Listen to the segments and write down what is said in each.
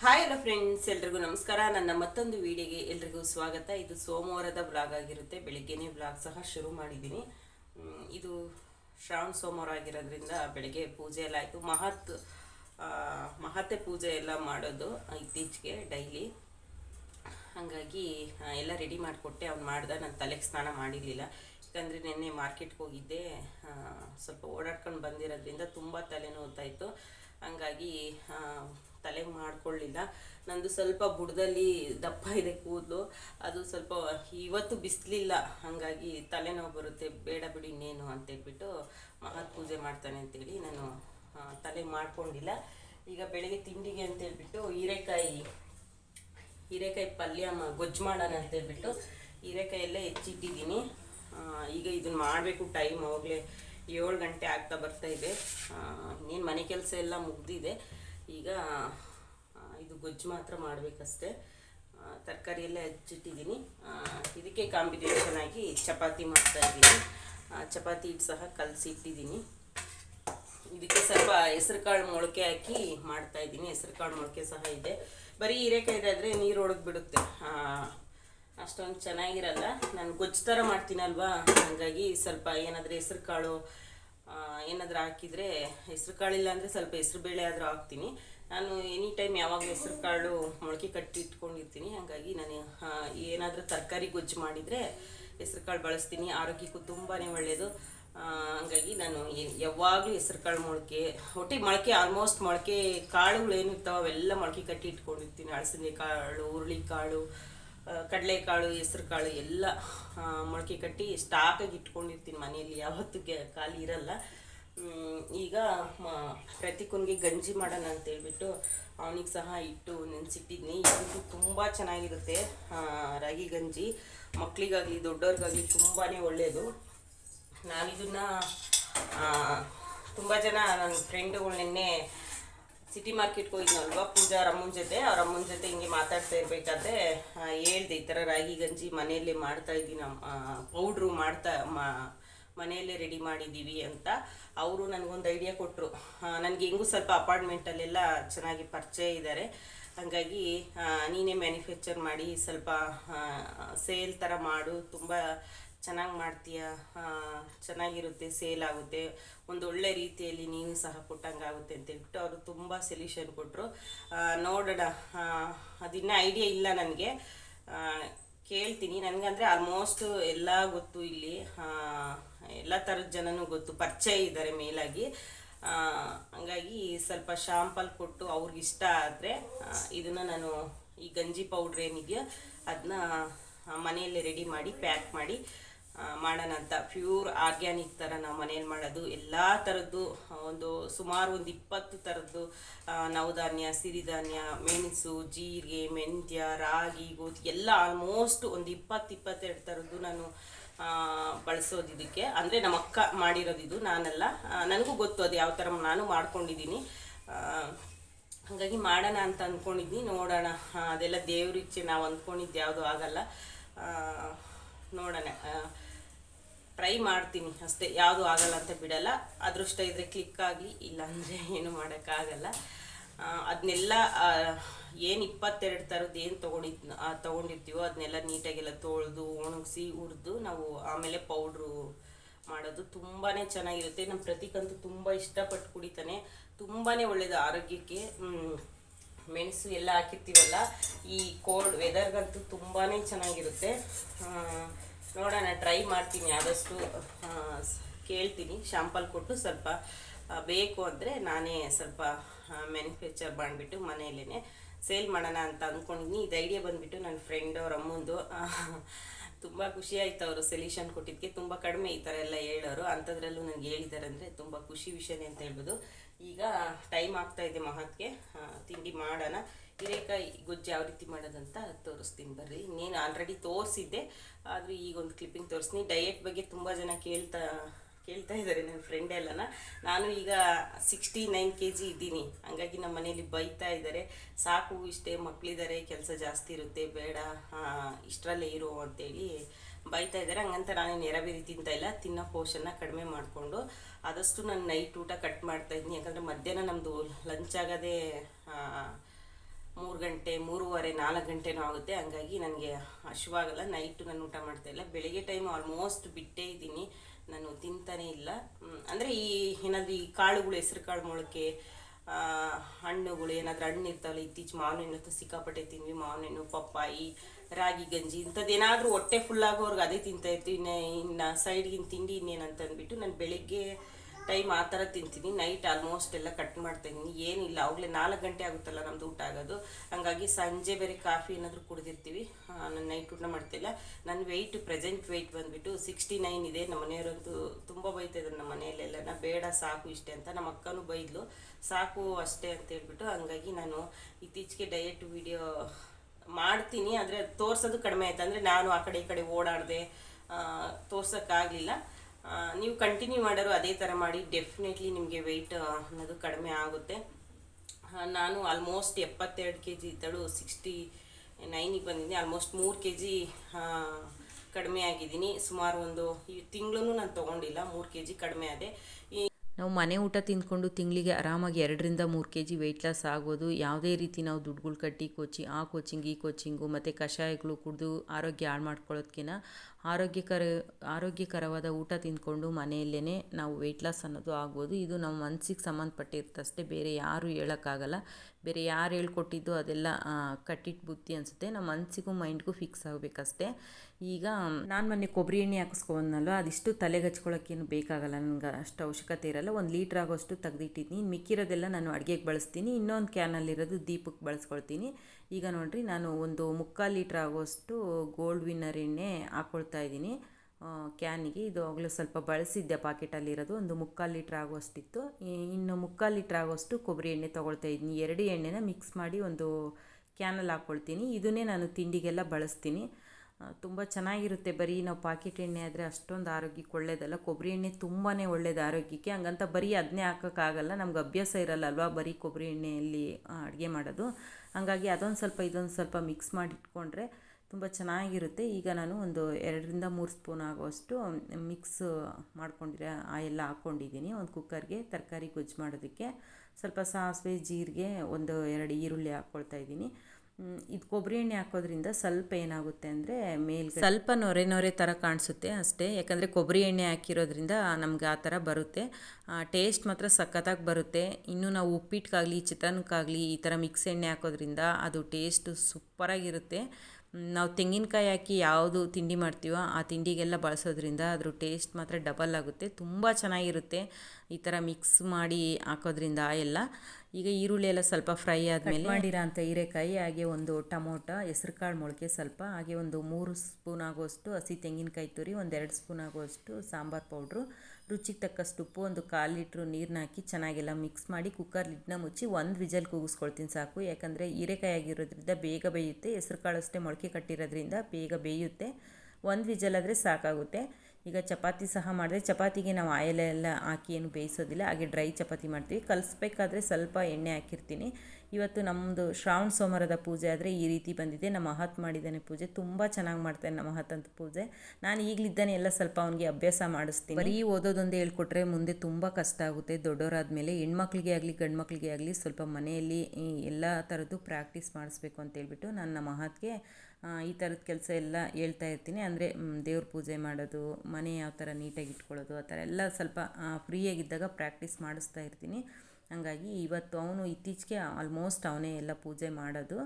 Hi ಎಲ್ಲ friends ಎಲ್ರಿಗೂ ನಮಸ್ಕಾರ. ನನ್ನ ಮತ್ತೊಂದು ವಿಡಿಯೋಗೆ ಎಲ್ರಿಗೂ ಸ್ವಾಗತ. ಇದು ಸೋಮವಾರದ ಬ್ಲಾಗ್ ಆಗಿರುತ್ತೆ. ಬೆಳಿಗ್ಗೆನೇ ಬ್ಲಾಗ್ ಸಹ ಶುರು ಮಾಡಿದ್ದೀನಿ. ಇದು ಶ್ರಾವಣ ಸೋಮವಾರ ಆಗಿರೋದ್ರಿಂದ ಬೆಳಗ್ಗೆ ಪೂಜೆ ಎಲ್ಲ ಆಯಿತು. ಮಹತ್ ಆ, ಮಹತ್ತೆ ಪೂಜೆ ಎಲ್ಲ ಮಾಡೋದು ಇತ್ತೀಚೆಗೆ ಡೈಲಿ ಹಾಗಾಗಿ ಎಲ್ಲ ರೆಡಿ ಮಾಡಿಕೊಟ್ಟೆ. ಅವ್ನು ಮಾಡ್ದೆ ನಾನು ತಲೆಗೆ ಸ್ನಾನ ಮಾಡಿರಲಿಲ್ಲ. ಯಾಕಂದರೆ ನಿನ್ನೆ ಮಾರ್ಕೆಟ್ಗೆ ಹೋಗಿದ್ದೆ. ಸ್ವಲ್ಪ ಓಡಾಡ್ಕೊಂಡು ಬಂದಿರೋದ್ರಿಂದ ತುಂಬ ತಲೆನೋವುತ್ತಾಯಿತ್ತು ಹಂಗಾಗಿ ತಲೆಗೆ ಮಾಡ್ಕೊಳ್ಳಿಲ್ಲ. ನಂದು ಸ್ವಲ್ಪ ಬುಡದಲ್ಲಿ ದಪ್ಪ ಇದೆ ಕೂದಲು. ಅದು ಸ್ವಲ್ಪ ಇವತ್ತು ಬಿಸಿಲಿಲ್ಲ. ಹಾಗಾಗಿ ತಲೆನೋವು ಬರುತ್ತೆ. ಬೇಡ ಬಿಡಿ ಇನ್ನೇನು ಅಂತೇಳ್ಬಿಟ್ಟು ಮಹತ್ ಪೂಜೆ ಮಾಡ್ತಾನೆ ಅಂತೇಳಿ ನಾನು ತಲೆ ಮಾಡ್ಕೊಂಡಿಲ್ಲ. ಈಗ ಬೆಳಗ್ಗೆ ತಿಂಡಿಗೆ ಅಂತೇಳ್ಬಿಟ್ಟು ಹೀರೆಕಾಯಿ ಹೀರೆಕಾಯಿ ಪಲ್ಯ ಗೊಜ್ಜು ಮಾಡೋಣ ಅಂತ ಹೇಳ್ಬಿಟ್ಟು ಹೀರೆಕಾಯಿ ಎಲ್ಲ ಹೆಚ್ಚಿಟ್ಟಿದ್ದೀನಿ ಈಗ ಇದನ್ನ ಮಾಡಬೇಕು ಟೈಮ್. ಆಗಲೇ ಏಳು ಗಂಟೆ ಆಗ್ತಾ ಬರ್ತಾ ಇದೆ. ಇನ್ನೇನು ಮನೆ ಕೆಲಸ ಎಲ್ಲ ಮುಗ್ದಿದೆ. ಈಗ ಇದು ಗೊಜ್ಜು ಮಾತ್ರ ಮಾಡಬೇಕಷ್ಟೆ. ತರಕಾರಿ ಎಲ್ಲ ಹೆಚ್ಚಿಟ್ಟಿದ್ದೀನಿ. ಇದಕ್ಕೆ ಕಾಂಬಿನೇಷನ್ ಆಗಿ ಚಪಾತಿ ಮಾಡ್ತಾ ಇದ್ದೀನಿ. ಚಪಾತಿ ಹಿಟ್ಟು ಸಹ ಕಲಸಿ ಇಟ್ಟಿದ್ದೀನಿ ಇದಕ್ಕೆ ಸ್ವಲ್ಪ ಹೆಸರು ಕಾಳು ಮೊಳಕೆ ಹಾಕಿ ಮಾಡ್ತಾ ಇದ್ದೀನಿ. ಹೆಸರು ಕಾಳು ಮೊಳಕೆ ಸಹ ಇದೆ. ಬರೀ ಹೀರೆಕಾಯಿ ಇದಾದ್ರೆ ನೀರು ಒಳಗೆ ಬಿಡುತ್ತೆ. ಅಷ್ಟೊಂದು ಚೆನ್ನಾಗಿರಲ್ಲ. ನಾನು ಗೊಜ್ಜು ಥರ ಮಾಡ್ತೀನಲ್ವಾ? ಹಾಗಾಗಿ ಸ್ವಲ್ಪ ಏನಾದರೂ ಹೆಸರು ಕಾಳು ಏನಾದರೂ ಹಾಕಿದರೆ ಹೆಸರು ಕಾಳಿಲ್ಲ ಅಂದರೆ ಸ್ವಲ್ಪ ಹೆಸರು ಬೇಳೆ ಆದರೂ ಹಾಕ್ತೀನಿ. ನಾನು ಎನಿ ಟೈಮ್ ಯಾವಾಗ ಹೆಸರು ಕಾಳು ಮೊಳಕೆ ಕಟ್ಟಿ ಇಟ್ಕೊಂಡಿರ್ತೀನಿ. ಹಾಗಾಗಿ ನಾನು ಏನಾದರೂ ತರಕಾರಿ ಗೊಜ್ಜು ಮಾಡಿದರೆ ಹೆಸರು ಕಾಳು ಬಳಸ್ತೀನಿ. ಆರೋಗ್ಯಕ್ಕೂ ತುಂಬಾ ಒಳ್ಳೆಯದು ಹಾಗಾಗಿ ನಾನು ಯಾವಾಗಲೂ ಹೆಸರು ಕಾಳು ಮೊಳಕೆ, ಒಟ್ಟಿಗೆ ಮೊಳಕೆ ಆಲ್ಮೋಸ್ಟ್ ಮೊಳಕೆ ಕಾಳುಗಳು ಏನಿರ್ತಾವೆ ಅವೆಲ್ಲ ಮೊಳಕೆ ಕಟ್ಟಿ ಇಟ್ಕೊಂಡಿರ್ತೀನಿ. ಅಳಸಂದೆ ಕಾಳು ಹುರುಳಿಕಾಳು ಕಡಲೆಕಾಳು ಹೆಸ್ರು ಕಾಳು ಎಲ್ಲ ಮೊಳಕೆ ಕಟ್ಟಿ ಸ್ಟಾಕಾಗಿ ಇಟ್ಕೊಂಡಿರ್ತೀನಿ ಮನೆಯಲ್ಲಿ. ಯಾವತ್ತಿಗೆ ಖಾಲಿ ಇರಲ್ಲ. ಈಗ ಪ್ರತಿಕೊಂದಿಗೆ ಗಂಜಿ ಮಾಡೋಣ ಅಂತ ಹೇಳ್ಬಿಟ್ಟು ಅವನಿಗೆ ಸಹ ಇಟ್ಟು ನೆನೆಸಿಟ್ಟಿದ್ದೀನಿ ಇದು ತುಂಬ ಚೆನ್ನಾಗಿರುತ್ತೆ ರಾಗಿ ಗಂಜಿ. ಮಕ್ಕಳಿಗಾಗಲಿ ದೊಡ್ಡವ್ರಿಗಾಗಲಿ ತುಂಬಾ ಒಳ್ಳೆಯದು ನಾನಿದನ್ನು ತುಂಬ ಜನ ನನ್ನ ಫ್ರೆಂಡುಗಳು ನಿನ್ನೆ ಸಿಟಿ ಮಾರ್ಕೆಟ್ಗೆ ಹೋಗಿದ್ನಲ್ವಾ ಪೂಜಾ ಅವ್ರ ಜೊತೆ. ಅವ್ರ ಅಮ್ಮನ ಜೊತೆ ಹಿಂಗೆ ಮಾತಾಡ್ತಾ ಇರಬೇಕಾದ್ರೆ ಹೇಳ್ದೆ ಈ ಥರ ರಾಗಿ ಗಂಜಿ ಮನೆಯಲ್ಲೇ ಮಾಡ್ತಾ ಇದ್ದೀನಿ. ಪೌಡ್ರು ಮಾಡ್ತಾ, ಮಾ- ಮನೆಯಲ್ಲೇ ರೆಡಿ ಮಾಡಿದ್ದೀವಿ ಅಂತ. ಅವರು ನನಗೊಂದು ಐಡಿಯಾ ಕೊಟ್ಟರು ನನಗೆ ಹೆಂಗೂ ಸ್ವಲ್ಪ ಅಪಾರ್ಟ್ಮೆಂಟಲ್ಲೆಲ್ಲ ಚೆನ್ನಾಗಿ ಪರಿಚಯ ಇದ್ದಾರೆ. ಹಾಗಾಗಿ ನೀನೇ ಮ್ಯಾನುಫ್ಯಾಕ್ಚರ್ ಮಾಡಿ ಸ್ವಲ್ಪ ಸೇಲ್ ಥರ ಮಾಡು. ತುಂಬ ಚೆನ್ನಾಗಿ ಮಾಡ್ತೀಯ? ಚೆನ್ನಾಗಿರುತ್ತೆ, ಸೇಲ್ ಆಗುತ್ತೆ. ಒಂದು ಒಳ್ಳೆ ರೀತಿಯಲ್ಲಿ ನೀನು ಸಹ ಕೊಟ್ಟಂಗೆ ಆಗುತ್ತೆ ಅಂತ ಹೇಳ್ಬಿಟ್ಟು ಅವರು ತುಂಬ ಸೊಲ್ಯೂಷನ್ ಕೊಟ್ಟರು ನೋಡೋಣ. ಅದಿನ್ನೂ ಐಡಿಯಾ ಇಲ್ಲ ನನಗೆ. ಕೇಳ್ತೀನಿ. ನನಗಂದರೆ ಆಲ್ಮೋಸ್ಟ್ ಎಲ್ಲ ಗೊತ್ತು ಇಲ್ಲಿ. ಎಲ್ಲ ಥರದ ಜನನೂ ಗೊತ್ತು. ಪರಿಚಯ ಇದ್ದಾರೆ ಮೇಲಾಗಿ. ಹಂಗಾಗಿ ಸ್ವಲ್ಪ ಶಾಂಪಲ್ ಕೊಟ್ಟು ಅವ್ರಿಗೆ ಇಷ್ಟ ಆದರೆ ಇದನ್ನು ನಾನು ಈ ಗಂಜಿ ಪೌಡ್ರ್ ಏನಿದೆಯೋ ಅದನ್ನ ಮನೆಯಲ್ಲೇ ರೆಡಿ ಮಾಡಿ ಪ್ಯಾಕ್ ಮಾಡಿ ಮಾಡೋಣ ಅಂತ. ಪ್ಯೂರ್ ಆರ್ಗ್ಯಾನಿಕ್ ಥರ ನಾವು ಮನೇಲಿ ಮಾಡೋದು. ಎಲ್ಲ ಥರದ್ದು ಒಂದು ಸುಮಾರು ಒಂದು ಇಪ್ಪತ್ತು ಥರದ್ದು ನವಧಾನ್ಯ, ಸಿರಿಧಾನ್ಯ, ಮೆಣಸು, ಜೀರಿಗೆ, ಮೆಂತ್ಯ, ರಾಗಿ, ಗೋಧಿ, ಎಲ್ಲ ಆಲ್ಮೋಸ್ಟ್ ಒಂದು ಇಪ್ಪತ್ತು, ಇಪ್ಪತ್ತೆರಡು ಥರದ್ದು ನಾನು ಬಳಸೋದು ಇದಕ್ಕೆ. ಅಂದರೆ ನಮ್ಮ ಅಕ್ಕ ಮಾಡಿರೋದು ಇದು, ನಾನಲ್ಲ. ನನಗೂ ಗೊತ್ತು ಅದು ಯಾವ ಥರ ನಾನು ಮಾಡ್ಕೊಂಡಿದ್ದೀನಿ. ಹಾಗಾಗಿ ಮಾಡೋಣ ಅಂತ ಅಂದ್ಕೊಂಡಿದ್ದೀನಿ. ನೋಡೋಣ. ಅದೆಲ್ಲ ದೇವ್ರ ಇಚ್ಛೆ. ನಾವು ಅಂದ್ಕೊಂಡಿದ್ದು ಯಾವುದೂ ಆಗಲ್ಲ. ನೋಡೋಣ. ಟ್ರೈ ಮಾಡ್ತೀನಿ ಅಷ್ಟೇ. ಯಾವುದು ಆಗಲ್ಲ ಅಂತ ಬಿಡಲ್ಲ. ಅದೃಷ್ಟ ಇದ್ರೆ ಕ್ಲಿಕ್ ಆಗಲಿ ಇಲ್ಲಾಂದರೆ ಏನು ಮಾಡೋಕ್ಕಾಗಲ್ಲ. ಅದನ್ನೆಲ್ಲ ಏನು ಇಪ್ಪತ್ತೆರಡು ಥರದ್ದು ಏನು ತೊಗೊಂಡಿದ್ ತೊಗೊಂಡಿರ್ತೀವೋ ಅದನ್ನೆಲ್ಲ ನೀಟಾಗೆಲ್ಲ ತೊಳೆದು, ಒಣಗಿಸಿ, ಹುರಿದು ನಾವು ಆಮೇಲೆ ಪೌಡ್ರು ಮಾಡೋದು ತುಂಬಾ ಚೆನ್ನಾಗಿರುತ್ತೆ. ನಮ್ಮ ಪ್ರತೀಕಂತೂ ತುಂಬ ಇಷ್ಟಪಟ್ಟು ಕುಡಿತಾನೆ. ತುಂಬಾ ಒಳ್ಳೆಯದು ಆರೋಗ್ಯಕ್ಕೆ. ಮೆಣಸು ಎಲ್ಲ ಹಾಕಿರ್ತೀವಲ್ಲ, ಈ ಕೋಲ್ಡ್ ವೆದರ್ಗಂತೂ ತುಂಬಾ ಚೆನ್ನಾಗಿರುತ್ತೆ. ನೋಡೋಣ ಟ್ರೈ ಮಾಡ್ತೀನಿ ಆದಷ್ಟು ಕೇಳ್ತೀನಿ. ಶಾಂಪಲ್ ಕೊಟ್ಟು ಸ್ವಲ್ಪ ಬೇಕು ಅಂದರೆ ನಾನೇ ಸ್ವಲ್ಪ ಮ್ಯಾನುಫ್ಯಾಕ್ಚರ್ ಮಾಡಿಬಿಟ್ಟು ಮನೆಯಲ್ಲೇ ಸೇಲ್ ಮಾಡೋಣ ಅಂತ ಅಂದ್ಕೊಂಡಿದ್ದೀನಿ ಇದು ಐಡಿಯಾ ಬಂದುಬಿಟ್ಟು ನನ್ನ ಫ್ರೆಂಡ್ ಅವ್ರ ಅಮ್ಮಂದು. ತುಂಬ ಖುಷಿ ಅವರು ಸೊಲ್ಯೂಷನ್ ಕೊಟ್ಟಿದ್ದಕ್ಕೆ. ತುಂಬ ಕಡಿಮೆ ಈ ಥರ ಎಲ್ಲ ಹೇಳೋರು. ಅಂಥದ್ರಲ್ಲೂ ನನಗೆ ಹೇಳಿದ್ದಾರೆ ಅಂದರೆ ತುಂಬ ಖುಷಿ ವಿಷಯನೇ ಅಂತ ಹೇಳ್ಬೋದು. ಈಗ ಟೈಮ್ ಆಗ್ತಾ ಇದೆ ಮಹತ್ಗೆ. ತಿಂಡಿ ಮಾಡೋಣ. ಹೀರೆಕಾಯಿ ಗೊಜ್ಜು ಯಾವ ರೀತಿ ಮಾಡೋದಂತ ತೋರಿಸ್ತೀನಿ ಬರ್ರಿ. ಇನ್ನೇನು ಆಲ್ರೆಡಿ ತೋರಿಸಿದ್ದೆ. ಆದರೂ ಈಗ ಒಂದು ಕ್ಲಿಪ್ಪಿಂಗ್ ತೋರಿಸ್ತೀನಿ. ಡಯೆಟ್ ಬಗ್ಗೆ ತುಂಬ ಜನ ಕೇಳ್ತಾ ಕೇಳ್ತಾ ಇದ್ದಾರೆ ನನ್ನ ಫ್ರೆಂಡ್ ಎಲ್ಲನ. ನಾನು ಈಗ ಸಿಕ್ಸ್ಟಿ ನೈನ್ ಕೆ ಜಿ ಇದ್ದೀನಿ. ಹಂಗಾಗಿ ನಮ್ಮ ಮನೇಲಿ ಬೈತಾ ಇದ್ದಾರೆ ಸಾಕು ಇಷ್ಟೇ ಮಕ್ಕಳಿದ್ದಾರೆ ಕೆಲಸ ಜಾಸ್ತಿ ಇರುತ್ತೆ. ಬೇಡ. ಇಷ್ಟರಲ್ಲೇ ಇರೋ ಅಂತೇಳಿ ಬೈತಾ ಇದ್ದಾರೆ. ಹಂಗಂತ ನಾನು ನೆರವೇರಿ ತಿಂತ ಇಲ್ಲ. ತಿನ್ನೋ ಪೋಷನ್ನ ಕಡಿಮೆ ಮಾಡಿಕೊಂಡು ಆದಷ್ಟು ನಾನು ನೈಟ್ ಊಟ ಕಟ್ ಮಾಡ್ತಾ ಇದ್ದೀನಿ. ಯಾಕಂದರೆ ಮಧ್ಯಾಹ್ನ ನಮ್ಮದು ಲಂಚ್ ಆಗೋದೇ ಮೂರು ಗಂಟೆ, ಮೂರುವರೆ, ನಾಲ್ಕು ಗಂಟೆನೂ ಆಗುತ್ತೆ. ಹಂಗಾಗಿ ನನಗೆ ಹಶುವಾಗಲ್ಲ ನೈಟು ನಾನು ಊಟ ಮಾಡ್ತಾ ಇಲ್ಲ. ಬೆಳಿಗ್ಗೆ ಟೈಮ್ ಆಲ್ಮೋಸ್ಟ್ ಬಿಟ್ಟೇ ಇದ್ದೀನಿ. ನಾನು ತಿಂತಾನೇ ಇಲ್ಲ. ಅಂದರೆ ಈ ಏನಾದರೂ ಈ ಕಾಳುಗಳು, ಹೆಸರು ಕಾಳು ಮೊಳಕೆ ಹಣ್ಣುಗಳು, ಏನಾದರೂ ಹಣ್ಣು ಇರ್ತಾವಲ್ಲ, ಇತ್ತೀಚೆ ಮಾವಿನ ಹಣ್ಣು ಸಿಕ್ಕಾಪಟ್ಟೆ ತಿಂದ್ವಿ. ಮಾವಿನ ಹಣ್ಣು, ಪಪ್ಪಾಯಿ ರಾಗಿ, ಗಂಜಿ ಇಂಥದ್ದೇನಾದರೂ ಹೊಟ್ಟೆ ಫುಲ್ಲಾಗೋರ್ಗೆ ಅದೇ ತಿಂತಾ ಇರ್ತೀವಿ. ಇನ್ನು ಇನ್ನು ಸೈಡ್ಗಿನ ತಿಂಡಿ ಇನ್ನೇನಂತ ಅಂದ್ಬಿಟ್ಟು ನಾನು ಬೆಳಿಗ್ಗೆ ಟೈಮ್ ಆ ಥರ ತಿಂತೀನಿ. ನೈಟ್ ಆಲ್ಮೋಸ್ಟ್ ಎಲ್ಲ ಕಟ್ ಮಾಡ್ತಾ ಇದ್ದೀನಿ. ಏನಿಲ್ಲ ಅವಾಗಲೇ ನಾಲ್ಕು ಗಂಟೆ ಆಗುತ್ತಲ್ಲ ನಮ್ದು ಊಟ ಆಗೋದು. ಹಂಗಾಗಿ ಸಂಜೆ ಬೇರೆ ಕಾಫಿ ಏನಾದರೂ ಕುಡಿದಿರ್ತೀವಿ. ನಾನು ನೈಟ್ ಊಟ ಮಾಡ್ತಿಲ್ಲ ನನ್ನ ವೆಯ್ಟ್ ಪ್ರೆಸೆಂಟ್ ವೆಯ್ಟ್ ಬಂದುಬಿಟ್ಟು ಸಿಕ್ಸ್ಟಿ ನೈನ್ ಇದೆ. ನಮ್ಮ ಮನೆಯವರಂತೂ ತುಂಬ ಬೈತಾಯಿದ್ರು ನಮ್ಮ ಮನೆಯಲ್ಲೆಲ್ಲ ಬೇಡ, ಸಾಕು ಇಷ್ಟೇ ಅಂತ. ನಮ್ಮ ಅಕ್ಕನೂ ಬೈದ್ಲು. ಸಾಕು ಅಷ್ಟೇ ಅಂತ ಹೇಳ್ಬಿಟ್ಟು ಹಂಗಾಗಿ ನಾನು ಇತ್ತೀಚೆಗೆ ಡಯಟ್ ವಿಡಿಯೋ ಮಾಡ್ತೀನಿ, ಆದರೆ ತೋರಿಸೋದು ಕಡಿಮೆ ಆಯ್ತು. ಅಂದರೆ ನಾನು ಆ ಕಡೆ ಈ ಕಡೆ ಓಡಾಡಿದೆ ತೋರ್ಸೋಕ್ಕಾಗಲಿಲ್ಲ. ನೀವು ಕಂಟಿನ್ಯೂ ಮಾಡೋರು ಅದೇ ಥರ ಮಾಡಿ ಡೆಫಿನೆಟ್ಲಿ ನಿಮಗೆ ವೆಯ್ಟ್ ಅನ್ನೋದು ಕಡಿಮೆ ಆಗುತ್ತೆ. ನಾನು ಆಲ್ಮೋಸ್ಟ್ ಎಪ್ಪತ್ತೆರಡು ಕೆ ಜಿ ಇದ್ದಳು ಸಿಕ್ಸ್ಟಿ ನೈನಿಗೆ ಬಂದಿದ್ದೀನಿ ಆಲ್ಮೋಸ್ಟ್ ಮೂರು ಕೆ ಜಿ ಕಡಿಮೆ ಆಗಿದ್ದೀನಿ. ಸುಮಾರು ಒಂದು ಈ ತಿಂಗಳೂ ನಾನು ತೊಗೊಂಡಿಲ್ಲ, ಮೂರು ಕೆ ಜಿ ಕಡಿಮೆ ಆದೆ. ಈ ನಾವು ಮನೆ ಊಟ ತಿಂದ್ಕೊಂಡು ತಿಂಗಳಿಗೆ ಆರಾಮಾಗಿ ಎರಡರಿಂದ ಮೂರು ಕೆ ಜಿ ವೆಯ್ಟ್ ಲಾಸ್ ಆಗೋದು, ಯಾವುದೇ ರೀತಿ ನಾವು ದುಡ್ಡುಗಳು ಕಟ್ಟಿ ಕೋಚಿ ಆ ಕೋಚಿಂಗ್ ಈ ಕೋಚಿಂಗು ಮತ್ತು ಕಷಾಯಗಳು ಕುಡಿದು ಆರೋಗ್ಯ ಹಾಳು ಮಾಡ್ಕೊಳ್ಳೋದ್ಕಿಂತ ಆರೋಗ್ಯಕರ, ಆರೋಗ್ಯಕರವಾದ ಊಟ ತಿಂದ್ಕೊಂಡು ಮನೆಯಲ್ಲೇ ನಾವು ವೆಯ್ಟ್ ಲಾಸ್ ಅನ್ನೋದು ಆಗ್ಬೋದು. ಇದು ನಮ್ಮ ಮನಸ್ಸಿಗೆ ಸಂಬಂಧಪಟ್ಟಿರ್ತಷ್ಟೇ, ಬೇರೆ ಯಾರೂ ಹೇಳೋಕ್ಕಾಗಲ್ಲ. ಬೇರೆ ಯಾರು ಹೇಳ್ಕೊಟ್ಟಿದ್ದು ಅದೆಲ್ಲ ಕಟ್ಟಿಟ್ಟು ಬುತ್ತಿ ಅನಿಸುತ್ತೆ. ನಮ್ಮ ಮನಸ್ಸಿಗೂ ಮೈಂಡ್ಗೂ ಫಿಕ್ಸ್ ಆಗಬೇಕಷ್ಟೇ. ಈಗ ನಾನು ಮೊನ್ನೆ ಕೊಬ್ಬರಿ ಎಣ್ಣೆ ಹಾಕಿಸ್ಕೊಂಬಂದಲ್ವ ಅದಿಷ್ಟು ತಲೆಗೆ ಹಚ್ಕೊಳ್ಳೋಕ್ಕೇನು ಬೇಕಾಗಲ್ಲ. ನನಗೆ ಅಷ್ಟು ಅವಶ್ಯಕತೆ ಇರಲ್ಲ. ಒಂದು ಲೀಟ್ರ್ ಆಗೋಷ್ಟು ತೆಗ್ದಿಟ್ಟಿದ್ದೀನಿ ಮಿಕ್ಕಿರೋದೆಲ್ಲ ನಾನು ಅಡುಗೆಗೆ ಬಳಸ್ತೀನಿ. ಇನ್ನೊಂದು ಕ್ಯಾನಲ್ಲಿರೋದು ದೀಪಕ್ಕೆ ಬಳಸ್ಕೊಳ್ತೀನಿ. ಈಗ ನೋಡಿರಿ, ನಾನು ಒಂದು ಮುಕ್ಕಾಲು ಲೀಟ್ರ್ ಆಗೋಷ್ಟು ಗೋಲ್ಡ್ ವಿನ್ನರ್ ಎಣ್ಣೆ ಹಾಕ್ಕೊಳ್ತಾ ಇದ್ದೀನಿ. ಕ್ಯಾನಿಗೆ ಇದು ಆಗಲೂ ಸ್ವಲ್ಪ ಬಳಸಿದ್ದೆ ಪಾಕೆಟಲ್ಲಿರೋದು. ಒಂದು ಮುಕ್ಕಾಲು ಲೀಟ್ರ್ ಆಗುವಷ್ಟಿತ್ತು. ಇನ್ನು ಮುಕ್ಕಾಲು ಲೀಟ್ರ್ ಆಗುವಷ್ಟು ಕೊಬ್ಬರಿ ಎಣ್ಣೆ ತೊಗೊಳ್ತಾ ಇದ್ದೀನಿ ಎರಡು ಎಣ್ಣೆನ ಮಿಕ್ಸ್ ಮಾಡಿ ಒಂದು ಕ್ಯಾನಲ್ಲಿ ಹಾಕ್ಕೊಳ್ತೀನಿ. ಇದನ್ನೇ ನಾನು ತಿಂಡಿಗೆಲ್ಲ ಬಳಸ್ತೀನಿ. ತುಂಬ ಚೆನ್ನಾಗಿರುತ್ತೆ ಬರೀ ನಾವು ಪಾಕೆಟ್ ಎಣ್ಣೆ ಆದರೆ ಅಷ್ಟೊಂದು ಆರೋಗ್ಯಕ್ಕೆ ಒಳ್ಳೇದಲ್ಲ. ಕೊಬ್ಬರಿ ಎಣ್ಣೆ ತುಂಬಾ ಒಳ್ಳೇದು ಆರೋಗ್ಯಕ್ಕೆ. ಹಂಗಂತ ಬರೀ ಅದನ್ನೇ ಹಾಕೋಕ್ಕಾಗಲ್ಲ. ನಮ್ಗೆ ಅಭ್ಯಾಸ ಇರಲ್ಲ ಅಲ್ವಾ ಬರೀ ಕೊಬ್ಬರಿ ಎಣ್ಣೆಯಲ್ಲಿ ಅಡುಗೆ ಮಾಡೋದು. ಹಾಗಾಗಿ ಅದೊಂದು ಸ್ವಲ್ಪ, ಇದೊಂದು ಸ್ವಲ್ಪ ಮಿಕ್ಸ್ ಮಾಡಿ ಇಟ್ಕೊಂಡ್ರೆ ತುಂಬ ಚೆನ್ನಾಗಿರುತ್ತೆ. ಈಗ ನಾನು ಒಂದು ಎರಡರಿಂದ ಮೂರು ಸ್ಪೂನ್ ಆಗುವಷ್ಟು ಮಿಕ್ಸ್ ಮಾಡ್ಕೊಂಡಿರೋ ಆಯೆಲ್ಲ ಹಾಕ್ಕೊಂಡಿದ್ದೀನಿ ಒಂದು ಕುಕ್ಕರ್ಗೆ ತರಕಾರಿ ಗೊಜ್ಜು ಮಾಡೋದಕ್ಕೆ ಸ್ವಲ್ಪ ಸಾಸಿವೆ, ಜೀರಿಗೆ, ಒಂದು ಎರಡು ಈರುಳ್ಳಿ ಹಾಕ್ಕೊಳ್ತಾ ಇದ್ದೀನಿ. ಇದು ಕೊಬ್ಬರಿ ಎಣ್ಣೆ ಹಾಕೋದ್ರಿಂದ ಸ್ವಲ್ಪ ಏನಾಗುತ್ತೆ ಅಂದರೆ ಮೇಲ್ ಸ್ವಲ್ಪ ನೊರೆ ನೊರೆ ಥರ ಕಾಣಿಸುತ್ತೆ ಅಷ್ಟೇ. ಯಾಕಂದರೆ ಕೊಬ್ಬರಿ ಎಣ್ಣೆ ಹಾಕಿರೋದ್ರಿಂದ ನಮ್ಗೆ ಆ ಥರ ಬರುತ್ತೆ. ಟೇಸ್ಟ್ ಮಾತ್ರ ಸಖತ್ತಾಗಿ ಬರುತ್ತೆ. ಇನ್ನು ನಾವು ಉಪ್ಪಿಟ್ಟಿಗಾಗಲಿ ಚಿತ್ರಾನ್ನಕ್ಕಾಗಲಿ ಈ ಥರ ಮಿಕ್ಸ್ ಎಣ್ಣೆ ಹಾಕೋದ್ರಿಂದ ಅದು ಟೇಸ್ಟು ಸೂಪರಾಗಿರುತ್ತೆ. ನಾವು ತೆಂಗಿನಕಾಯಿ ಹಾಕಿ ಯಾವುದು ತಿಂಡಿ ಮಾಡ್ತೀವೋ ಆ ತಿಂಡಿಗೆಲ್ಲ ಬಳಸೋದ್ರಿಂದ ಅದ್ರ ಟೇಸ್ಟ್ ಮಾತ್ರ ಡಬಲ್ ಆಗುತ್ತೆ. ತುಂಬ ಚೆನ್ನಾಗಿರುತ್ತೆ. ಈ ಥರ ಮಿಕ್ಸ್ ಮಾಡಿ ಹಾಕೋದ್ರಿಂದ ಎಲ್ಲ. ಈಗ ಈರುಳ್ಳಿ ಎಲ್ಲ ಸ್ವಲ್ಪ ಫ್ರೈ ಆದಮೇಲೆ ಮಾಡಿರೋ ಅಂಥ ಹೀರೆಕಾಯಿ ಹಾಗೆ ಒಂದು ಟೊಮೊಟೊ ಹೆಸ್ರು ಕಾಳು ಮೊಳಕೆ ಸ್ವಲ್ಪ ಹಾಗೆ ಒಂದು ಮೂರು ಸ್ಪೂನ್ ಆಗುವಷ್ಟು ಹಸಿ ತೆಂಗಿನಕಾಯಿ ತುರಿ ಒಂದೆರಡು ಸ್ಪೂನ್ ಆಗುವಷ್ಟು ಸಾಂಬಾರು ಪೌಡ್ರು ರುಚಿಗೆ ತಕ್ಕಷ್ಟು ಉಪ್ಪು, ಒಂದು ಕಾಲು ಲೀಟ್ರು ನೀರನ್ನ ಹಾಕಿ ಚೆನ್ನಾಗೆಲ್ಲ ಮಿಕ್ಸ್ ಮಾಡಿ ಕುಕ್ಕರ್ ಲಿಡ್ನ ಮುಚ್ಚಿ ಒಂದು ವಿಜಲ್ ಕೂಗಿಸ್ಕೊಳ್ತೀನಿ ಸಾಕು. ಯಾಕಂದರೆ ಹೀರೆಕಾಯಿ ಆಗಿರೋದ್ರಿಂದ ಬೇಗ ಬೇಯುತ್ತೆ, ಹೆಸ್ರು ಕಾಳು ಅಷ್ಟೇ ಮೊಳಕೆ ಕಟ್ಟಿರೋದ್ರಿಂದ ಬೇಗ ಬೇಯುತ್ತೆ. ಒಂದು ವಿಜಲ್ ಆದರೆ ಸಾಕಾಗುತ್ತೆ. ಈಗ ಚಪಾತಿ ಸಹ ಮಾಡಿದ್ರೆ ಚಪಾತಿಗೆ ನಾವು ಆಯಿಲೆಲ್ಲ ಹಾಕಿ ಏನು ಬೇಯಿಸೋದಿಲ್ಲ, ಹಾಗೆ ಡ್ರೈ ಚಪಾತಿ ಮಾಡ್ತೀವಿ. ಕಲಿಸ್ಬೇಕಾದ್ರೆ ಸ್ವಲ್ಪ ಎಣ್ಣೆ ಹಾಕಿರ್ತೀನಿ. ಇವತ್ತು ನಮ್ಮದು ಶ್ರಾವಣ ಸೋಮವಾರದ ಪೂಜೆ ಆದರೆ ಈ ರೀತಿ ಬಂದಿದೆ. ನಮ್ಮ ಮಹತ್ ಮಾಡಿದ್ದಾನೆ ಪೂಜೆ. ತುಂಬ ಚೆನ್ನಾಗಿ ಮಾಡ್ತಾನೆ ನಮ್ಮ ಮಹತ್ ಅಂತ ಪೂಜೆ. ನಾನು ಈಗಲಿದ್ದಾನೆ ಎಲ್ಲ ಸ್ವಲ್ಪ ಅವನಿಗೆ ಅಭ್ಯಾಸ ಮಾಡಿಸ್ತೀನಿ. ಬರೀ ಓದೋದೊಂದೇ ಹೇಳ್ಕೊಟ್ರೆ ಮುಂದೆ ತುಂಬ ಕಷ್ಟ ಆಗುತ್ತೆ. ದೊಡ್ಡವರಾದ್ಮೇಲೆ ಹೆಣ್ಮಕ್ಳಿಗೆ ಆಗಲಿ ಗಂಡು ಮಕ್ಳಿಗೆ ಆಗಲಿ ಸ್ವಲ್ಪ ಮನೆಯಲ್ಲಿ ಎಲ್ಲ ಥರದ್ದು ಪ್ರಾಕ್ಟೀಸ್ ಮಾಡಿಸ್ಬೇಕು ಅಂತ ಹೇಳ್ಬಿಟ್ಟು ನಾನು ನಮ್ಮ ಮಹತ್ಗೆ ಈ ಥರದ ಕೆಲಸ ಎಲ್ಲ ಹೇಳ್ತಾ ಇರ್ತೀನಿ. ಅಂದರೆ ದೇವ್ರ ಪೂಜೆ ಮಾಡೋದು, ಮನೆ ಯಾವ ಥರ ನೀಟಾಗಿ ಇಟ್ಕೊಳ್ಳೋದು, ಆ ಥರ ಎಲ್ಲ ಸ್ವಲ್ಪ ಫ್ರೀಯಾಗಿದ್ದಾಗ ಪ್ರಾಕ್ಟೀಸ್ ಮಾಡಿಸ್ತಾ ಇರ್ತೀನಿ. ಹಾಗಾಗಿ ಇವತ್ತು ಅವನು ಇತ್ತೀಚೆಗೆ ಆಲ್ಮೋಸ್ಟ್ ಅವನೇ ಎಲ್ಲ ಪೂಜೆ ಮಾಡೋದು.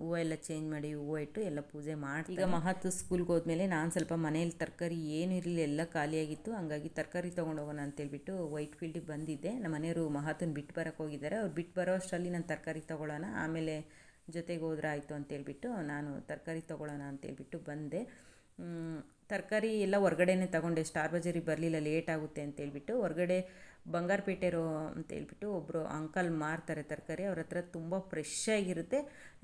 ಹೂವು ಎಲ್ಲ ಚೇಂಜ್ ಮಾಡಿ ಹೂವು ಇಟ್ಟು ಎಲ್ಲ ಪೂಜೆ ಮಾಡಿ ಈಗ ಮಹತ್ವ ಸ್ಕೂಲ್ಗೆ ಹೋದ್ಮೇಲೆ ನಾನು ಸ್ವಲ್ಪ ಮನೇಲಿ ತರಕಾರಿ ಏನು ಇರಲಿಲ್ಲ, ಎಲ್ಲ ಖಾಲಿಯಾಗಿತ್ತು. ಹಂಗಾಗಿ ತರಕಾರಿ ತೊಗೊಂಡೋಗೋಣ ಅಂತೇಳ್ಬಿಟ್ಟು ವೈಟ್ ಫೀಲ್ಡಿಗೆ ಬಂದಿದ್ದೆ. ನಮ್ಮ ಮನೆಯವರು ಮಹತ್ವನ ಬಿಟ್ಟು ಬರೋಕ್ಕೆ ಹೋಗಿದ್ದಾರೆ. ಅವ್ರು ಬಿಟ್ಟು ಬರೋ ಅಷ್ಟರಲ್ಲಿ ನಾನು ತರಕಾರಿ ತೊಗೊಳ್ಳೋಣ, ಆಮೇಲೆ ಜೊತೆಗೆ ಹೋದ್ರೆ ಆಯಿತು ಅಂತೇಳ್ಬಿಟ್ಟು ನಾನು ತರಕಾರಿ ತೊಗೊಳ್ಳೋಣ ಅಂತೇಳ್ಬಿಟ್ಟು ಬಂದೆ. ತರಕಾರಿ ಎಲ್ಲ ಹೊರ್ಗಡೆನೇ ತಗೊಂಡೆ. ಸ್ಟಾರ್ ಬಜಾರಿಗೆ ಬರಲಿಲ್ಲ ಲೇಟ್ ಆಗುತ್ತೆ ಅಂತೇಳ್ಬಿಟ್ಟು ಹೊರ್ಗಡೆ ಬಂಗಾರಪೇಟೆರೋ ಅಂತೇಳ್ಬಿಟ್ಟು ಒಬ್ಬರು ಅಂಕಲ್ ಮಾರ್ತಾರೆ ತರಕಾರಿ, ಅವ್ರ ಹತ್ರ ತುಂಬ ಫ್ರೆಶ್ ಆಗಿರುತ್ತೆ.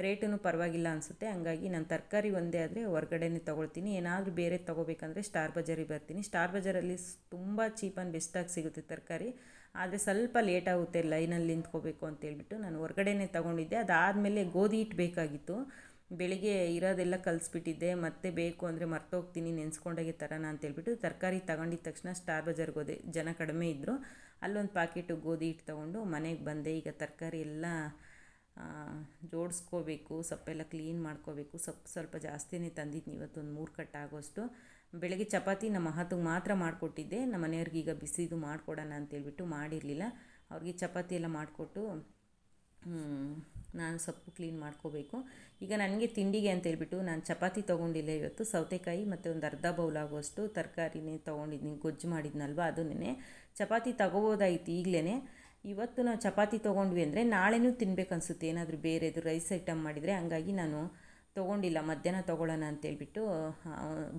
ರೇಟೂ ಪರವಾಗಿಲ್ಲ ಅನಿಸುತ್ತೆ. ಹಂಗಾಗಿ ನಾನು ತರಕಾರಿ ಒಂದೇ ಆದರೆ ಹೊರ್ಗಡೆನೇ ತೊಗೊಳ್ತೀನಿ. ಏನಾದರೂ ಬೇರೆ ತೊಗೋಬೇಕಂದ್ರೆ ಸ್ಟಾರ್ ಬಜಾರಿಗೆ ಬರ್ತೀನಿ. ಸ್ಟಾರ್ ಬಜಾರಲ್ಲಿ ತುಂಬ ಚೀಪ್ ಆ್ಯಂಡ್ ಬೆಸ್ಟಾಗಿ ಸಿಗುತ್ತೆ ತರಕಾರಿ. ಆದರೆ ಸ್ವಲ್ಪ ಲೇಟ್ ಆಗುತ್ತೆ ಲೈನಲ್ಲಿ ನಿಂತ್ಕೋಬೇಕು ಅಂತೇಳ್ಬಿಟ್ಟು ನಾನು ಹೊರ್ಗಡೆನೇ ತೊಗೊಂಡಿದ್ದೆ. ಅದಾದಮೇಲೆ ಗೋಧಿ ಹಿಟ್ಟು ಬೇಕಾಗಿತ್ತು. ಬೆಳಿಗ್ಗೆ ಇರೋದೆಲ್ಲ ಕಲಿಸ್ಬಿಟ್ಟಿದ್ದೆ. ಮತ್ತೆ ಬೇಕು ಅಂದರೆ ಮರ್ತೋಗ್ತೀನಿ, ನೆನೆಸ್ಕೊಂಡಾಗೆ ತರೋಣ ಅಂತೇಳ್ಬಿಟ್ಟು ತರಕಾರಿ ತಗೊಂಡಿದ್ದ ತಕ್ಷಣ ಸ್ಟಾರ್ ಬಜಾರ್ಗೆ ಹೋದೆ. ಜನ ಕಡಿಮೆ ಇದ್ದರು ಅಲ್ಲೊಂದು ಪಾಕೆಟು ಗೋಧಿ ಹಿಟ್ಟು ತೊಗೊಂಡು ಮನೆಗೆ ಬಂದೆ. ಈಗ ತರಕಾರಿ ಎಲ್ಲ ಜೋಡಿಸ್ಕೋಬೇಕು, ಸೊಪ್ಪೆಲ್ಲ ಕ್ಲೀನ್ ಮಾಡ್ಕೋಬೇಕು. ಸೊಪ್ಪು ಸ್ವಲ್ಪ ಜಾಸ್ತಿನೇ ತಂದಿದ್ದೀನಿ ಇವತ್ತೊಂದು ಮೂರು ಕಟ್ಟಾಗೋಷ್ಟು ಬೆಳಗ್ಗೆ ಚಪಾತಿ ನಮ್ಮ ಮಹತ್ಗೆ ಮಾತ್ರ ಮಾಡಿಕೊಟ್ಟಿದ್ದೆ. ನಮ್ಮ ಮನೆಯವ್ರಿಗೆ ಈಗ ಬಿಸಿದು ಮಾಡಿಕೊಡೋಣ ಅಂತೇಳ್ಬಿಟ್ಟು ಮಾಡಿರಲಿಲ್ಲ. ಅವ್ರಿಗೆ ಚಪಾತಿ ಎಲ್ಲ ಮಾಡಿಕೊಟ್ಟು ನಾನು ಸೊಪ್ಪು ಕ್ಲೀನ್ ಮಾಡ್ಕೋಬೇಕು. ಈಗ ನನಗೆ ತಿಂಡಿಗೆ ಅಂತ ಹೇಳ್ಬಿಟ್ಟು ನಾನು ಚಪಾತಿ ತೊಗೊಂಡಿಲ್ಲ ಇವತ್ತು. ಸೌತೆಕಾಯಿ ಮತ್ತು ಒಂದು ಅರ್ಧ ಬೌಲ್ ಆಗುವಷ್ಟು ತರಕಾರಿನೇ ತೊಗೊಂಡಿದ್ದೀನಿ. ಗೊಜ್ಜು ಮಾಡಿದ್ನಲ್ವ ಅದನ್ನೇ. ಚಪಾತಿ ತಗೋಬೋದಾಗಿತ್ತು ಈಗಲೇ ಇವತ್ತು ನಾವು ಚಪಾತಿ ತೊಗೊಂಡ್ವಿ ಅಂದರೆ ನಾಳೆನೂ ತಿನ್ಬೇಕು ಅನಿಸುತ್ತೆ ಏನಾದರೂ ಬೇರೆದು ರೈಸ್ ಐಟಮ್ ಮಾಡಿದರೆ ಹಂಗಾಗಿ ನಾನು ತೊಗೊಂಡಿಲ್ಲ. ಮಧ್ಯಾಹ್ನ ತೊಗೊಳ್ಳೋಣ ಅಂತೇಳ್ಬಿಟ್ಟು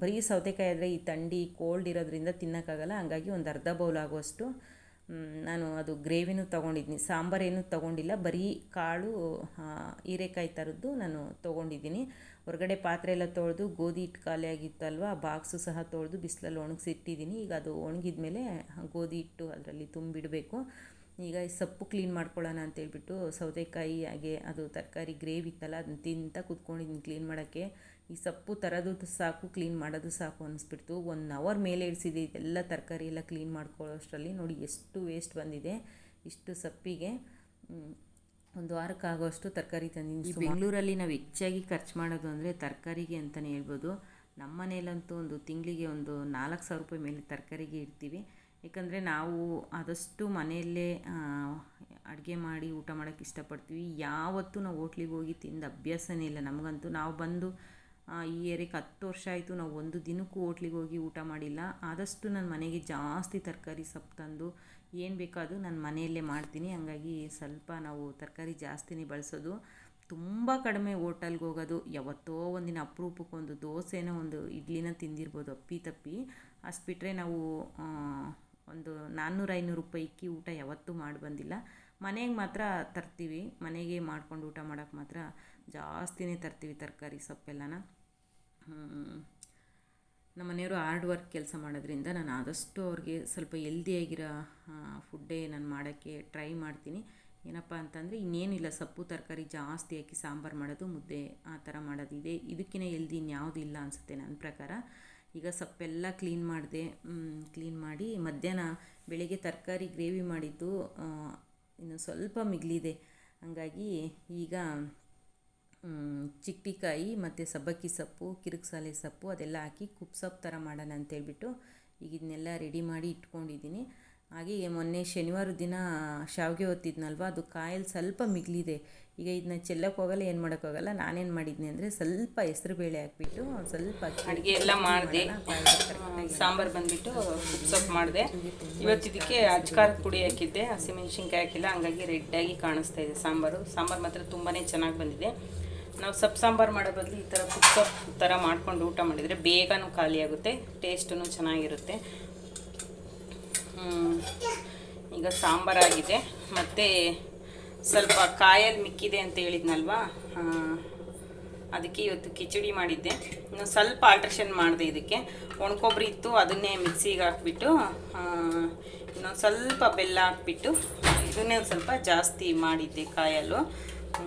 ಬರೀ ಸೌತೆಕಾಯಿ ಆದರೆ ಈ ಥಂಡಿ, ಕೋಲ್ಡ್ ಇರೋದ್ರಿಂದ ತಿನ್ನೋಕ್ಕಾಗಲ್ಲ. ಹಂಗಾಗಿ ಒಂದು ಅರ್ಧ ಬೌಲ್ ಆಗುವಷ್ಟು ನಾನು ಅದು ಗ್ರೇವಿನೂ ತೊಗೊಂಡಿದ್ದೀನಿ ಸಾಂಬಾರೇನು ತೊಗೊಂಡಿಲ್ಲ, ಬರೀ ಕಾಳು ಹೀರೆಕಾಯಿ ಥರದ್ದು ನಾನು ತೊಗೊಂಡಿದ್ದೀನಿ. ಹೊರಗಡೆ ಪಾತ್ರೆ ಎಲ್ಲ ತೊಳೆದು ಗೋಧಿ ಹಿಟ್ಟು ಖಾಲಿ ಆಗಿತ್ತಲ್ವ, ಆ ಬಾಕ್ಸು ಸಹ ತೊಳೆದು ಬಿಸಿಲಲ್ಲಿ ಒಣಗಿಸಿಟ್ಟಿದ್ದೀನಿ. ಈಗ ಅದು ಒಣಗಿದ ಮೇಲೆ ಗೋಧಿ ಹಿಟ್ಟು ಅದರಲ್ಲಿ ತುಂಬಿಡಬೇಕು. ಈಗ ಸೊಪ್ಪು ಕ್ಲೀನ್ ಮಾಡ್ಕೊಳ್ಳೋಣ ಅಂತೇಳ್ಬಿಟ್ಟು ಸೌತೆಕಾಯಿ ಹಾಗೆ ಅದು ತರಕಾರಿ ಗ್ರೇವಿ ಇತ್ತಲ್ಲ, ಅದನ್ನ ತಿಂತ ಕೂತ್ಕೊಂಡಿದ್ದೀನಿ ಕ್ಲೀನ್ ಮಾಡೋಕ್ಕೆ. ಈ ಸೊಪ್ಪು ತರೋದು ಸಾಕು ಕ್ಲೀನ್ ಮಾಡೋದು ಸಾಕು ಅನಿಸ್ಬಿಡ್ತು ಒನ್ ಅವರ್ ಮೇಲೆ ಇಡಿಸಿದೆ ಇದೆಲ್ಲ ತರಕಾರಿ ಎಲ್ಲ ಕ್ಲೀನ್ ಮಾಡ್ಕೊಳ್ಳೋಷ್ಟರಲ್ಲಿ ನೋಡಿ ಎಷ್ಟು ವೇಸ್ಟ್ ಬಂದಿದೆ. ಇಷ್ಟು ಸೊಪ್ಪಿಗೆ ಒಂದು ವಾರಕ್ಕಾಗೋಷ್ಟು ತರಕಾರಿ ತಂದಿದ್ದೀನಿ ಬೆಂಗಳೂರಲ್ಲಿ ನಾವು ಹೆಚ್ಚಾಗಿ ಖರ್ಚು ಮಾಡೋದು ಅಂದರೆ ತರಕಾರಿಗೆ ಅಂತಲೇ ಹೇಳ್ಬೋದು. ನಮ್ಮ ಮನೇಲಂತೂ ಒಂದು ತಿಂಗಳಿಗೆ ಒಂದು ನಾಲ್ಕು ಸಾವಿರ ರೂಪಾಯಿ ಮೇಲೆ ತರಕಾರಿಗೆ ಇಡ್ತೀವಿ. ಏಕೆಂದರೆ ನಾವು ಆದಷ್ಟು ಮನೆಯಲ್ಲೇ ಅಡುಗೆ ಮಾಡಿ ಊಟ ಮಾಡೋಕ್ಕೆ ಇಷ್ಟಪಡ್ತೀವಿ. ಯಾವತ್ತೂ ನಾವು ಹೋಟ್ಲಿಗೆ ಹೋಗಿ ತಿಂದ ಅಭ್ಯಾಸನೇ ಇಲ್ಲ. ನಮಗಂತೂ ನಾವು ಬಂದು ಈ ಏರಿಯಾಕ್ಕೆ ಹತ್ತು ವರ್ಷ ಆಯಿತು, ನಾವು ಒಂದು ದಿನಕ್ಕೂ ಹೋಟ್ಲಿಗೆ ಹೋಗಿ ಊಟ ಮಾಡಿಲ್ಲ. ಆದಷ್ಟು ನಾನು ಮನೆಗೆ ಜಾಸ್ತಿ ತರಕಾರಿ ಸೊಪ್ಪು ತಂದು, ಏನು ಬೇಕೋ ಅದು ನಾನು ಮನೆಯಲ್ಲೇ ಮಾಡ್ತೀನಿ. ಹಂಗಾಗಿ ಸ್ವಲ್ಪ ನಾವು ತರಕಾರಿ ಜಾಸ್ತಿನೇ ಬಳಸೋದು. ತುಂಬ ಕಡಿಮೆ ಹೋಟಲ್ಗೆ ಹೋಗೋದು. ಯಾವತ್ತೋ ಒಂದಿನ ಅಪರೂಪಕ್ಕೆ ಒಂದು ದೋಸೆನೋ ಒಂದು ಇಡ್ಲಿನ ತಿಂದಿರ್ಬೋದು, ಅಪ್ಪಿ ತಪ್ಪಿ. ಅಷ್ಟು ಬಿಟ್ಟರೆ ನಾವು ಒಂದು ನಾನ್ನೂರು ಐನೂರು ರೂಪಾಯಿ ಇಕ್ಕಿ ಊಟ ಯಾವತ್ತೂ ಮಾಡಿ ಬಂದಿಲ್ಲ ಮನೆಗೆ ಮಾತ್ರ ತರ್ತೀವಿ. ಮನೆಗೆ ಮಾಡ್ಕೊಂಡು ಊಟ ಮಾಡೋಕ್ಕೆ ಮಾತ್ರ ಜಾಸ್ತಿನೇ ತರ್ತೀವಿ ತರಕಾರಿ ಸೊಪ್ಪೆಲ್ಲನ. ನಮ್ಮ ಮನೆಯವರು ಹಾರ್ಡ್ ವರ್ಕ್ ಕೆಲಸ ಮಾಡೋದ್ರಿಂದ ನಾನು ಆದಷ್ಟು ಅವ್ರಿಗೆ ಸ್ವಲ್ಪ ಎಲ್ದಿಯಾಗಿರೋ ಫುಡ್ಡೇ ನಾನು ಮಾಡೋಕ್ಕೆ ಟ್ರೈ ಮಾಡ್ತೀನಿ. ಏನಪ್ಪ ಅಂತಂದರೆ ಇನ್ನೇನಿಲ್ಲ, ಸೊಪ್ಪು, ತರಕಾರಿ ಜಾಸ್ತಿ ಹಾಕಿ ಸಾಂಬಾರು ಮಾಡೋದು, ಮುದ್ದೆ ಆ ಥರ ಮಾಡೋದಿದೆ ಇದಕ್ಕಿಂತ ಹೆಲ್ದಿ ಇನ್ಯಾವುದೂ ಇಲ್ಲ ಅನಿಸುತ್ತೆ ನನ್ನ ಪ್ರಕಾರ. ಈಗ ಸೊಪ್ಪೆಲ್ಲ ಕ್ಲೀನ್ ಮಾಡಿದೆ ಕ್ಲೀನ್ ಮಾಡಿ ಮಧ್ಯಾಹ್ನ ಬೆಳಿಗ್ಗೆ ತರಕಾರಿ ಗ್ರೇವಿ ಮಾಡಿದ್ದು ಇನ್ನು ಸ್ವಲ್ಪ ಮಿಗಿಲಿದೆ. ಹಾಗಾಗಿ ಈಗ ಚಿಕ್ಟಿಕಾಯಿ ಮತ್ತು ಸಬ್ಬಕ್ಕಿ ಸೊಪ್ಪು ಕಿರುಕ್ಸಾಲೆ ಸೊಪ್ಪು ಅದೆಲ್ಲ ಹಾಕಿ ಕುಪ್ಸೊಪ್ಪು ಥರ ಮಾಡೋಣ ಅಂತೇಳ್ಬಿಟ್ಟು ಈಗ ಇದನ್ನೆಲ್ಲ ರೆಡಿ ಮಾಡಿ ಇಟ್ಕೊಂಡಿದ್ದೀನಿ. ಹಾಗೆ ಮೊನ್ನೆ ಶನಿವಾರ ದಿನ ಶಾವಿಗೆ ಹೊತ್ತಿದ್ನಲ್ವ ಅದು ಕಾಯಲ್ಲಿ ಸ್ವಲ್ಪ ಮಿಗಿಲಿದೆ. ಈಗ ಇದನ್ನ ಚೆಲ್ಲಕ್ಕೆ ಹೋಗಲ್ಲ ಏನು ಮಾಡೋಕ್ಕಾಗಲ್ಲ ನಾನೇನು ಮಾಡಿದ್ನಿ ಅಂದರೆ ಸ್ವಲ್ಪ ಹೆಸರು ಬೇಳೆ ಹಾಕ್ಬಿಟ್ಟು ಸ್ವಲ್ಪ ಅಡುಗೆ ಎಲ್ಲ ಮಾಡಿದೆ. ಸಾಂಬಾರು ಬಂದ್ಬಿಟ್ಟು ಸೊಪ್ಪು ಮಾಡಿದೆ. ಇವತ್ತು ಇದಕ್ಕೆ ಅಜ್ಕಾರದ ಪುಡಿ ಹಾಕಿದ್ದೆ ಹಸಿಮೆಣ್ಸಿನ್ಕಾಯಿ ಹಾಕಿಲ್ಲ ಹಂಗಾಗಿ ರೆಡ್ಡಾಗಿ ಕಾಣಿಸ್ತಾ ಇದೆ ಸಾಂಬಾರು. ಸಾಂಬಾರು ಮಾತ್ರ ತುಂಬಾ ಚೆನ್ನಾಗಿ ಬಂದಿದೆ. ನಾವು ಸೊಪ್ಪು ಸಾಂಬಾರು ಮಾಡೋ ಬದಲು ಈ ಥರ ಸೊಪ್ಪು ಥರ ಮಾಡ್ಕೊಂಡು ಊಟ ಮಾಡಿದರೆ ಬೇಗನೂ ಖಾಲಿಯಾಗುತ್ತೆ ಟೇಸ್ಟೂ ಚೆನ್ನಾಗಿರುತ್ತೆ. ಈಗ ಸಾಂಬಾರಾಗಿದೆ ಮತ್ತು ಸ್ವಲ್ಪ ಕಾಯಲ್ಲಿ ಮಿಕ್ಕಿದೆ ಅಂತ ಹೇಳಿದ್ನಲ್ವಾ? ಅದಕ್ಕೆ ಇವತ್ತು ಕಿಚಡಿ ಮಾಡಿದ್ದೆ. ಇನ್ನು ಸ್ವಲ್ಪ ಆಲ್ಟ್ರೇಷನ್ ಮಾಡಿದೆ ಇದಕ್ಕೆ. ಒಣಕೊಬ್ಬರಿ ಇತ್ತು, ಅದನ್ನೇ ಮಿಕ್ಸಿಗೆ ಹಾಕ್ಬಿಟ್ಟು ಇನ್ನೊಂದು ಸ್ವಲ್ಪ ಬೆಲ್ಲ ಹಾಕ್ಬಿಟ್ಟು, ಇದನ್ನೇ ಒಂದು ಸ್ವಲ್ಪ ಜಾಸ್ತಿ ಮಾಡಿದ್ದೆ ಕಾಯಲ್ಲು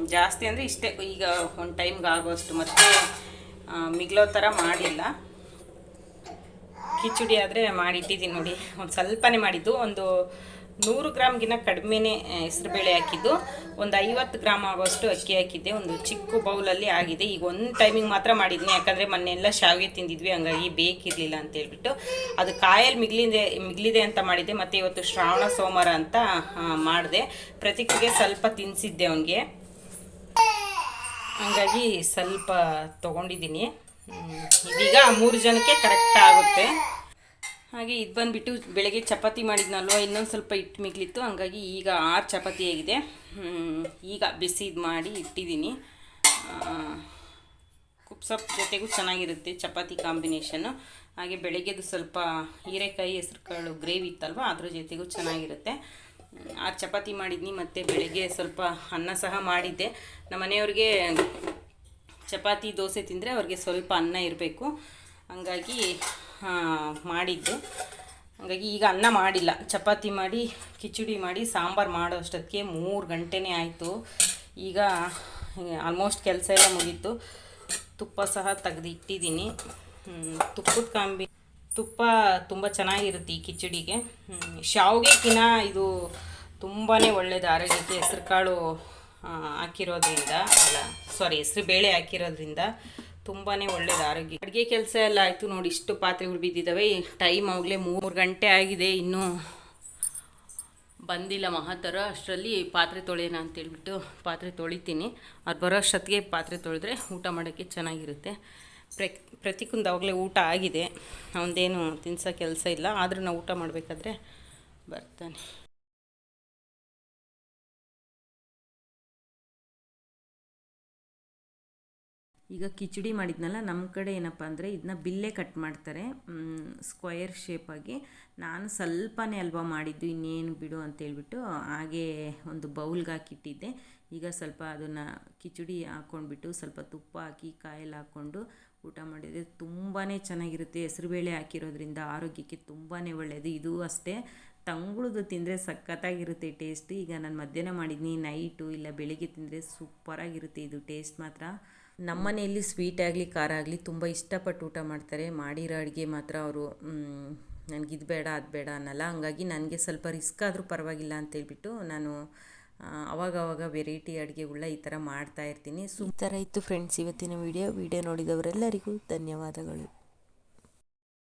ಜಾಸ್ತಿ ಅಂದರೆ ಇಷ್ಟೇ. ಈಗ ಒಂದು ಟೈಮ್ಗೆ ಆಗೋಷ್ಟು ಮತ್ತೆ ಮಿಗ್ಲೋ ಥರ ಮಾಡಿಲ್ಲ. ಕಿಚಡಿ ಆದರೆ ಮಾಡಿಟ್ಟಿದ್ದೀನಿ ನೋಡಿ. ಒಂದು ಸ್ವಲ್ಪನೇ ಮಾಡಿದ್ದು. ಒಂದು ನೂರು ಗ್ರಾಮ್ಗಿನ್ನ ಕಡಿಮೆನೇ ಹೆಸರುಬೇಳೆ ಹಾಕಿದ್ದು. ಒಂದು ಐವತ್ತು ಗ್ರಾಮ್ ಆಗೋಷ್ಟು ಅಕ್ಕಿ ಹಾಕಿದ್ದೆ. ಒಂದು ಚಿಕ್ಕ ಬೌಲಲ್ಲಿ ಆಗಿದೆ. ಈಗ ಒಂದು ಟೈಮಿಂಗ್ ಮಾತ್ರ ಮಾಡಿದ್ನಿ. ಯಾಕಂದರೆ ಮೊನ್ನೆಲ್ಲ ಶಾವಿಗೆ ತಿಂದಿದ್ವಿ. ಹಂಗಾಗಿ ಬೇಕಿರಲಿಲ್ಲ ಅಂತ ಹೇಳ್ಬಿಟ್ಟು. ಅದು ಕಾಯಲ್ಲಿ ಮಿಗ್ಲಿದೆ ಮಿಗ್ಲಿದೆ ಅಂತ ಮಾಡಿದ್ದೆ. ಮತ್ತು ಇವತ್ತು ಶ್ರಾವಣ ಸೋಮವಾರ ಅಂತ ಮಾಡಿದೆ. ಪ್ರತಿಕ್ರಿಯೆ ಸ್ವಲ್ಪ ತಿನ್ನಿಸಿದ್ದೆ ಅವನಿಗೆ. ಹಂಗಾಗಿ ಸ್ವಲ್ಪ ತೊಗೊಂಡಿದ್ದೀನಿ. ಇದೀಗ ಮೂರು ಜನಕ್ಕೆ ಕರೆಕ್ಟ್ ಆಗುತ್ತೆ. ಹಾಗೆ ಇದು ಬಂದುಬಿಟ್ಟು ಬೆಳಗ್ಗೆ ಚಪಾತಿ ಮಾಡಿದ್ನಲ್ವ, ಇನ್ನೊಂದು ಸ್ವಲ್ಪ ಹಿಟ್ಟು ಮಿಗ್ಲಿತ್ತು. ಹಂಗಾಗಿ ಈಗ ಆರು ಚಪಾತಿ ಆಗಿದೆ. ಈಗ ಈಗ ಬಿಸಿದು ಮಾಡಿ ಇಟ್ಟಿದ್ದೀನಿ. ಕುಪ್ಸಪ್ ಜೊತೆಗೂ ಚೆನ್ನಾಗಿರುತ್ತೆ ಚಪಾತಿ ಕಾಂಬಿನೇಷನ್ನು ಹಾಗೆ ಬೆಳಗ್ಗೆದು ಸ್ವಲ್ಪ ಹೀರೆಕಾಯಿ ಹೆಸ್ರು ಕಾಳು ಗ್ರೇವಿ ಇತ್ತಲ್ವ, ಅದ್ರ ಜೊತೆಗೂ ಚೆನ್ನಾಗಿರುತ್ತೆ. ಆರು ಚಪಾತಿ ಮಾಡಿದ್ನಿ, ಮತ್ತು ಬೆಳಗ್ಗೆ ಸ್ವಲ್ಪ ಅನ್ನ ಸಹ ಮಾಡಿದ್ದೆ. ನಮ್ಮ ಮನೆಯವ್ರಿಗೆ ಚಪಾತಿ ದೋಸೆ ತಿಂದರೆ ಅವ್ರಿಗೆ ಸ್ವಲ್ಪ ಅನ್ನ ಇರಬೇಕು. ಹಂಗಾಗಿ ಮಾಡಿದ್ದು ಮಾಡಿದ್ದೆ. ಹಾಗಾಗಿ ಈಗ ಅನ್ನ ಮಾಡಿಲ್ಲ. ಚಪಾತಿ ಮಾಡಿ, ಕಿಚಡಿ ಮಾಡಿ, ಸಾಂಬಾರು ಮಾಡೋ ಅಷ್ಟೊತ್ತಿಗೆ ಮೂರು ಗಂಟೆನೇ ಆಯಿತು. ಈಗ ಆಲ್ಮೋಸ್ಟ್ ಕೆಲಸ ಎಲ್ಲ ಮುಗೀತು. ತುಪ್ಪ ಸಹ ತೆಗೆದಿಟ್ಟಿದ್ದೀನಿ. ತುಪ್ಪದ ಕಾಂಬಿ ತುಪ್ಪ ತುಂಬ ಚೆನ್ನಾಗಿರುತ್ತೆ ಈ ಕಿಚಡಿಗೆ. ಶಾವಿಗೆಕಿನ ಇದು ತುಂಬಾ ಒಳ್ಳೆಯದು ಆರೋಗ್ಯಕ್ಕೆ ಹೆಸ್ರು ಕಾಳು ಹಾಕಿರೋದ್ರಿಂದ, ಅಲ್ಲ ಸಾರಿ ಹೆಸ್ರು ಬೇಳೆ ಹಾಕಿರೋದ್ರಿಂದ ತುಂಬಾ ಒಳ್ಳೇದು ಆರೋಗ್ಯ. ಅಡುಗೆ ಕೆಲಸ ಎಲ್ಲ ಆಯಿತು ನೋಡಿ, ಇಷ್ಟು ಪಾತ್ರೆಗಳು ಬಿದ್ದಿದ್ದಾವೆ. ಟೈಮ್ ಆಗಲೇ ಮೂರು ಗಂಟೆ ಆಗಿದೆ, ಇನ್ನೂ ಬಂದಿಲ್ಲ ಮಹಾತರ ಅಷ್ಟರಲ್ಲಿ ಪಾತ್ರೆ ತೊಳೆಯೋಣ ಅಂತೇಳ್ಬಿಟ್ಟು ಪಾತ್ರೆ ತೊಳಿತೀನಿ. ಅದು ಬರೋ ಅಷ್ಟೊತ್ತಿಗೆ ಪಾತ್ರೆ ತೊಳೆದ್ರೆ ಊಟ ಮಾಡೋಕ್ಕೆ ಚೆನ್ನಾಗಿರುತ್ತೆ. ಪ್ರ, ಪ್ರತಿಕುಂದು ಅವಾಗಲೇ ಊಟ ಆಗಿದೆ. ಅವನದೇನು ತಿನ್ಸೋ ಕೆಲಸ ಇಲ್ಲ. ಆದರೂ ನಾವು ಊಟ ಮಾಡಬೇಕಾದ್ರೆ ಬರ್ತಾನೆ. ಈಗ ಕಿಚಡಿ ಮಾಡಿದ್ನಲ್ಲ ನಮ್ಮ ಕಡೆ ಏನಪ್ಪ ಅಂದರೆ ಇದನ್ನ ಬಿಲ್ಲೆ ಕಟ್ ಮಾಡ್ತಾರೆ. ಸ್ಕ್ವಯರ್ ಶೇಪಾಗಿ ನಾನು ಸ್ವಲ್ಪನೇ ಅಲ್ವಾ ಮಾಡಿದ್ದು, ಇನ್ನೇನು ಬಿಡು ಅಂತೇಳ್ಬಿಟ್ಟು ಹಾಗೆ ಒಂದು ಬೌಲ್ಗೆ ಹಾಕಿಟ್ಟಿದ್ದೆ. ಈಗ ಸ್ವಲ್ಪ ಅದನ್ನು ಕಿಚಡಿ ಹಾಕ್ಕೊಂಡ್ಬಿಟ್ಟು ಸ್ವಲ್ಪ ತುಪ್ಪ ಹಾಕಿ, ಕಾಯಲ್ಲಿ ಹಾಕ್ಕೊಂಡು ಊಟ ಮಾಡಿದರೆ ತುಂಬಾ ಚೆನ್ನಾಗಿರುತ್ತೆ. ಹೆಸರುಬೇಳೆ ಹಾಕಿರೋದ್ರಿಂದ ಆರೋಗ್ಯಕ್ಕೆ ತುಂಬಾ ಒಳ್ಳೆಯದು ಇದು ಅಷ್ಟೇ. ತಂಗುಳ್ದು ತಿಂದರೆ ಸಖತ್ತಾಗಿರುತ್ತೆ ಟೇಸ್ಟ್ ಈಗ ನಾನು ಮಧ್ಯಾಹ್ನ ಮಾಡಿದ್ದೀನಿ ನೈಟು ಇಲ್ಲ ಬೆಳಿಗ್ಗೆ ತಿಂದರೆ ಸೂಪರಾಗಿರುತ್ತೆ ಇದು ಟೇಸ್ಟ್ ಮಾತ್ರ. ನಮ್ಮನೆಯಲ್ಲಿ ಸ್ವೀಟ್ ಆಗಲಿ, ಖಾರ ಆಗಲಿ ತುಂಬ ಇಷ್ಟಪಟ್ಟು ಊಟ ಮಾಡ್ತಾರೆ. ಮಾಡಿರೋ ಅಡುಗೆ ಮಾತ್ರ ಅವರು ನನಗಿದು ಬೇಡ, ಅದು ಬೇಡ ಅನ್ನಲ್ಲ. ಹಂಗಾಗಿ ನನಗೆ ಸ್ವಲ್ಪ ರಿಸ್ಕ್ ಆದರೂ ಪರವಾಗಿಲ್ಲ ಅಂತೇಳ್ಬಿಟ್ಟು ನಾನು ಆ, ಅವಾಗ ಅವಾಗ ವೆರೈಟಿ ಅಡುಗೆಗಳನ್ನ ಈ ಥರ ಮಾಡ್ತಾ ಇರ್ತೀನಿ. ಸೊ ಈ ಥರ ಇತ್ತು ಫ್ರೆಂಡ್ಸ್ ಇವತ್ತಿನ ವಿಡಿಯೋ ವಿಡಿಯೋ ನೋಡಿದವರೆಲ್ಲರಿಗೂ ಧನ್ಯವಾದಗಳು.